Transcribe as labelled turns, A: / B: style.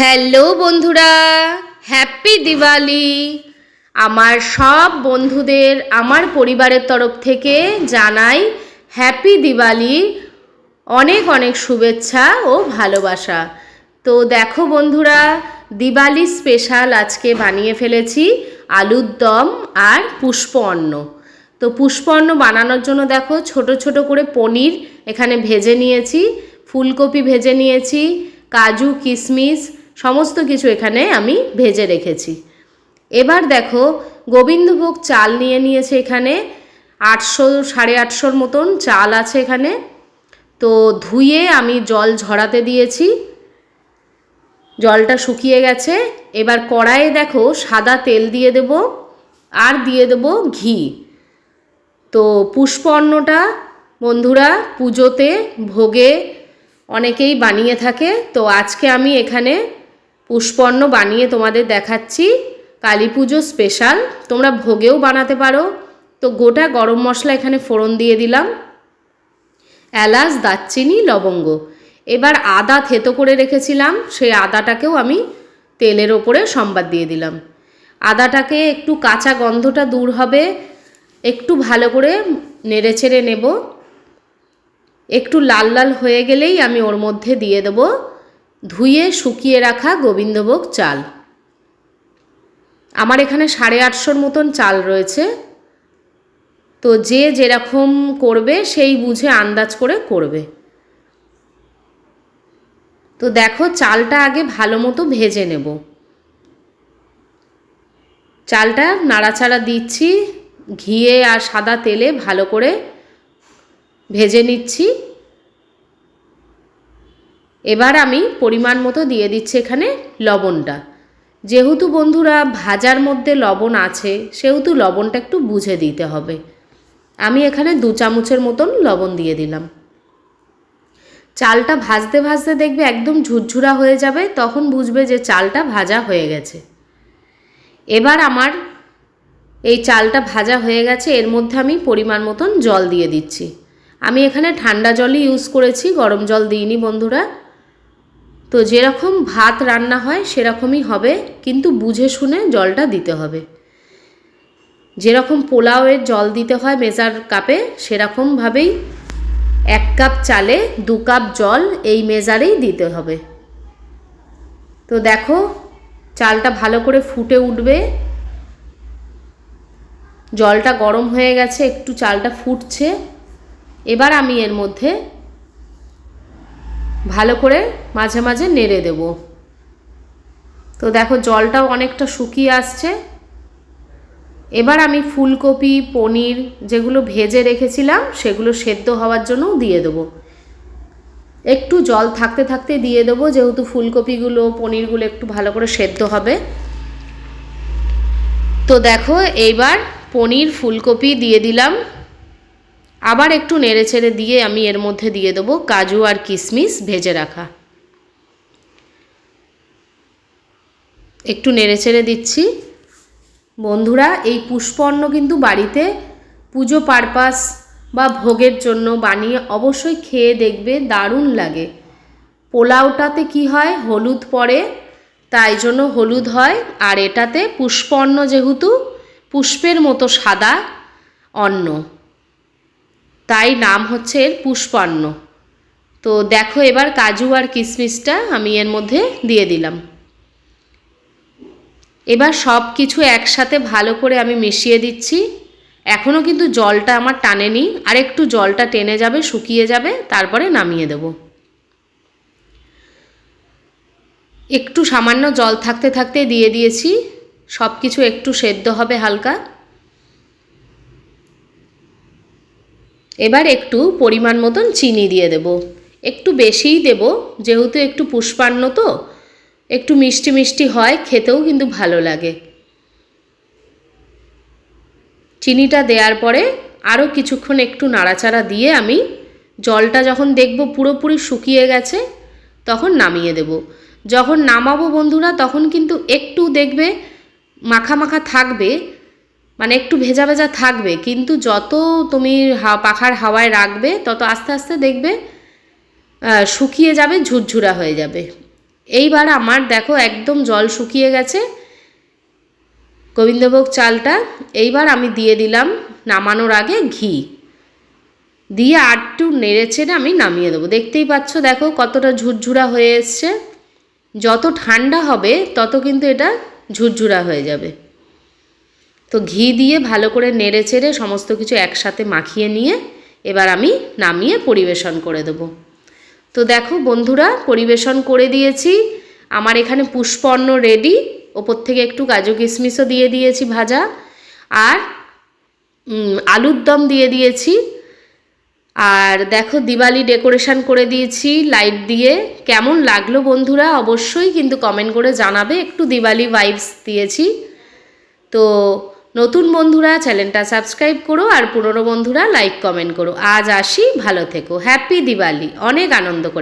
A: Hello বন্ধুরা, happy Diwali. আমার সব বন্ধুদের আমার পরিবারের তরফ থেকে জানাই হ্যাপি দিওয়ালি। অনেক অনেক শুভেচ্ছা ও ভালোবাসা। তো দেখো বন্ধুরা, দিওয়ালি স্পেশাল আজকে বানিয়ে ফেলেছি আলুর দম আর পুষ্প অন্ন। তো পুষ্প অন্ন বানানোর জন্য দেখো ছোট ছোট করে পনির এখানে ভেজে নিয়েছি, ফুলকপি ভেজে নিয়েছি, কাজু, কিশমিশ সমস্ত কিছু এখানে আমি ভেজে রেখেছি। এবার দেখো, গোবিন্দভোগ চাল নিয়ে নিয়েছে এখানে। আটশো, সাড়ে আটশোর মতন চাল আছে এখানে। তো ধুয়ে আমি জল ঝরাতে দিয়েছি। জলটা শুকিয়ে গেছে। এবার কড়াইয়ে দেখো, সাদা তেল দিয়ে দেব আর দিয়ে দেব ঘি। তো পুষ্প অন্নটা বন্ধুরা পুজোতে ভোগে অনেকেই বানিয়ে থাকে। তো আজকে আমি এখানে পুষ্পন্ন বানিয়ে তোমাদের দেখাচ্ছি কালী পুজো স্পেশাল তোমরা ভোগেও বানাতে পারো। তো গোটা গরম মশলা এখানে ফোড়ন দিয়ে দিলাম। এলাচ, দারচিনি, লবঙ্গ। এবার আদা থেতো করে রেখেছিলাম। সেই আদাটাকেও আমি তেলের ওপরে সম্বাদ দিয়ে দিলাম। আদাটাকে একটু কাঁচা গন্ধটা দূর হবে। একটু ভালো করে নেড়ে চেড়ে নেব। একটু লাল লাল হয়ে গেলেই আমি ওর মধ্যে দিয়ে দেব। ধুয়ে শুকিয়ে রাখা গোবিন্দভোগ চাল। আমার এখানে সাড়ে আটশোর মতন চাল রয়েছে। তো যে যেরকম করবে সেই বুঝে আন্দাজ করে করবে। তো দেখো চালটা আগে ভালো মতো ভেজে নেব। চালটা নাড়াচাড়া দিচ্ছি, ঘিয়ে আর সাদা তেলে ভালো করে ভেজে নিচ্ছি। এবার আমি পরিমাণ মতো দিয়ে দিচ্ছি এখানে লবণটা। যেহেতু বন্ধুরা ভাজার মধ্যে লবণ আছে, সেহেতু লবণটা একটু বুঝে দিতে হবে। আমি এখানে দু চামচের মতন লবণ দিয়ে দিলাম। চালটা ভাজতে ভাজতে দেখবে একদম ঝুরঝুরা হয়ে যাবে, তখন বুঝবে যে চালটা ভাজা হয়ে গেছে। এবার আমার এই চালটা ভাজা হয়ে গেছে, এর মধ্যে আমি পরিমাণ মতন জল দিয়ে দিচ্ছি। আমি এখানে ঠান্ডা জলই ইউজ করেছি, গরম জল দিইনি বন্ধুরা। তো যেরকম ভাত রান্না হয় সেরকমই হবে, কিন্তু বুঝে শুনে জলটা দিতে হবে। যেরকম পোলাওয়ের জল দিতে হয় মেজার কাপে, সেরকমভাবেই এক কাপ চালে দু কাপ জল এই মেজারেই দিতে হবে। তো দেখো, চালটা ভালো করে ফুটে উঠবে। জলটা গরম হয়ে গেছে, একটু চালটা ফুটছে। এবার আমি এর মধ্যে ভালো করে মাঝে মাঝে নেড়ে দেব। তো দেখো জলটাও অনেকটা শুকিয়ে আসছে। এবার আমি ফুলকপি, পনির যেগুলো ভেজে রেখেছিলাম, সেগুলো সেদ্ধ হওয়ার জন্যও দিয়ে দেবো। একটু জল থাকতে থাকতে দিয়ে দেবো, যেহেতু ফুলকপিগুলো, পনিরগুলো একটু ভালো করে সেদ্ধ হবে। তো দেখো, এইবার পনির, ফুলকপি দিয়ে দিলাম। আবার একটু নেড়ে ছেড়ে দিয়ে আমি এর মধ্যে দিয়ে দেবো কাজু আর কিশমিশ ভেজে রাখা। একটু নেড়ে ছেড়ে দিচ্ছি। বন্ধুরা, এই পুষ্পন্ন কিন্তু বাড়িতে পুজো পারপাস বা ভোগের জন্য বানিয়ে অবশ্যই খেয়ে দেখবে, দারুণ লাগে। পোলাওটাতে কি হয়? হলুদ পরে তাই জন্য হলুদ হয়। আর এটাতে পুষ্পন্ন যেহেতু, পুষ্পের মতো সাদা অন্ন। তাই নাম হচ্ছে এর পুষ্পান্ন। তো দেখো এবার কাজু আর কিশমিশটা আমি এর মধ্যে দিয়ে দিলাম। এবার সব কিছু একসাথে ভালো করে আমি মিশিয়ে দিচ্ছি। এখনও কিন্তু জলটা আমার টানেনি, আর একটু জলটা টেনে যাবে, শুকিয়ে যাবে, তারপরে নামিয়ে দেব। একটু সামান্য জল থাকতে থাকতে দিয়ে দিয়েছি। সব কিছু একটু সেদ্ধ হবে হালকা। এবার একটু পরিমাণ মতন চিনি দিয়ে দেব। একটু বেশিই দেব, যেহেতু একটু পুষ্পান্ন তো। একটু মিষ্টি মিষ্টি হয়, খেতেও কিন্তু ভালো লাগে। চিনিটা দেওয়ার পরে আরও কিছুক্ষণ একটু নাড়াচাড়া দিয়ে আমি জলটা যখন দেখব পুরোপুরি শুকিয়ে গেছে, তখন নামিয়ে দেব। যখন নামাবো বন্ধুরা, তখন কিন্তু একটু দেখবে, মাখা মাখা থাকবে মানে একটু ভেজা ভেজা থাকবে, কিন্তু যত তুমি পাখার হাওয়ায় রাখবে, তত আস্তে আস্তে দেখবে শুকিয়ে যাবে, ঝুরঝুরা হয়ে যাবে। এইবার আমার দেখো একদম জল শুকিয়ে গেছে। গোবিন্দভোগ চালটা এইবার আমি দিয়ে দিলাম নামানোর আগে ঘি। দিয়ে একটু নেড়ে চেড়ে আমি নামিয়ে দেবো। দেখতেই পাচ্ছ, দেখো কতটা ঝুরঝুরা হয়ে এসছে। যত ঠান্ডা হবে, তত কিন্তু এটা ঝুরঝুরা হয়ে যাবে। তো ঘি দিয়ে ভালো করে নেড়ে চেড়ে সমস্ত কিছু একসাথে মাখিয়ে নিয়ে এবার আমি নামিয়ে পরিবেশন করে দেবো। তো দেখো বন্ধুরা, পরিবেশন করে দিয়েছি। আমার এখানে পুষ্পন্ন রেডি ওপর থেকে একটু কাজু কিশমিশও দিয়ে দিয়েছি ভাজা। আর আলুর দম দিয়ে দিয়েছি। আর দেখো দিওয়ালি ডেকোরেশন করে দিয়েছি লাইট দিয়ে। কেমন লাগল বন্ধুরা? অবশ্যই কিন্তু কমেন্ট করে জানাবে। একটু দিওয়ালি ভাইবস দিয়েছি। তো নতুন বন্ধুরা, চ্যানেলটা সাবস্ক্রাইব করো আর পুরনো বন্ধুরা লাইক কমেন্ট করো। আজ আসি, ভালো থেকো। হ্যাপি দিওয়ালি। অনেক আনন্দ করে।